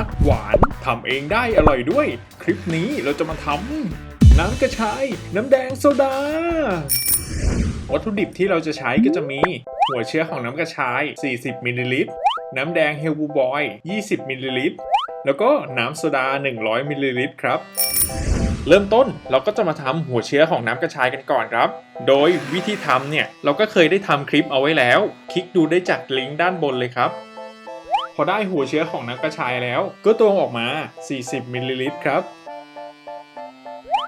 ชักหวานทำเองได้อร่อยด้วย คลิปนี้เราจะมาทำน้ำกระชาย น้ำแดงโซดา วัตถุดิบที่เราจะใช้ก็จะมี หัวเชื้อของน้ำกระชาย 40 มิลลิลิตร น้ำแดงเฮลบูบอย 20 มิลลิลิตร แล้วก็น้ำโซดา 100 มิลลิลิตรครับเริ่มต้นเราก็จะมาทำหัวเชื้อของน้ำกระชายกันก่อนครับ โดยวิธีทำเนี่ย เราก็เคยได้ทำคลิปเอาไว้แล้ว คลิกดูได้จากลิงก์ด้านบนเลยครับ พอได้หัวเชื้อของน้ำกระชายแล้ว ก็ตวงออกมา 40มิลลิลิตรครับ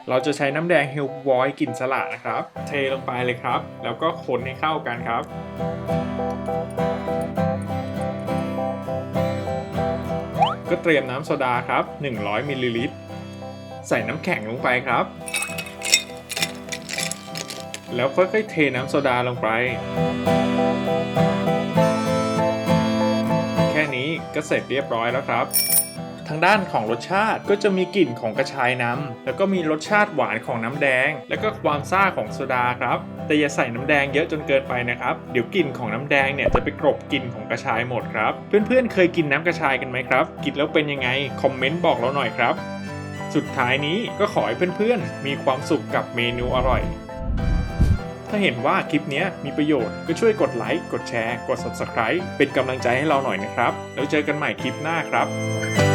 เราจะใช้น้ำแดงเฮลบอยกลิ่นสละนะครับ เทลงไปเลยครับ แล้วก็คนให้เข้ากันครับก็เตรียมน้ำโซดาครับ 100มิลลิลิตร ใส่น้ำแข็งลงไปครับ แล้วค่อยๆเทน้ำโซดาลงไป ก็เสร็จเรียบร้อยแล้วครับ ทางด้านของรสชาติก็จะมีกลิ่นของกระชายน้ำแล้วก็มีรสชาติหวานของน้ำแดง แล้วก็ความซ่าของโซดาครับ แต่อย่าใส่น้ำแดงเยอะจนเกินไปนะครับ เดี๋ยวกลิ่นของน้ำแดงเนี่ยจะไปกลบกลิ่นของกระชายหมดครับ เพื่อนๆ เคยกินน้ำกระชายกันไหมครับ กินแล้วเป็นยังไง คอมเมนต์บอกเราหน่อยครับ สุดท้ายนี้ก็ขอให้เพื่อนๆ มีความสุขกับเมนูอร่อย ถ้าเห็นว่าคลิปนี้มีประโยชน์ก็ช่วยกดไลค์ กดแชร์ กด Subscribe เป็นกำลังใจให้เราหน่อยนะครับ แล้วเจอกันใหม่คลิปหน้าครับ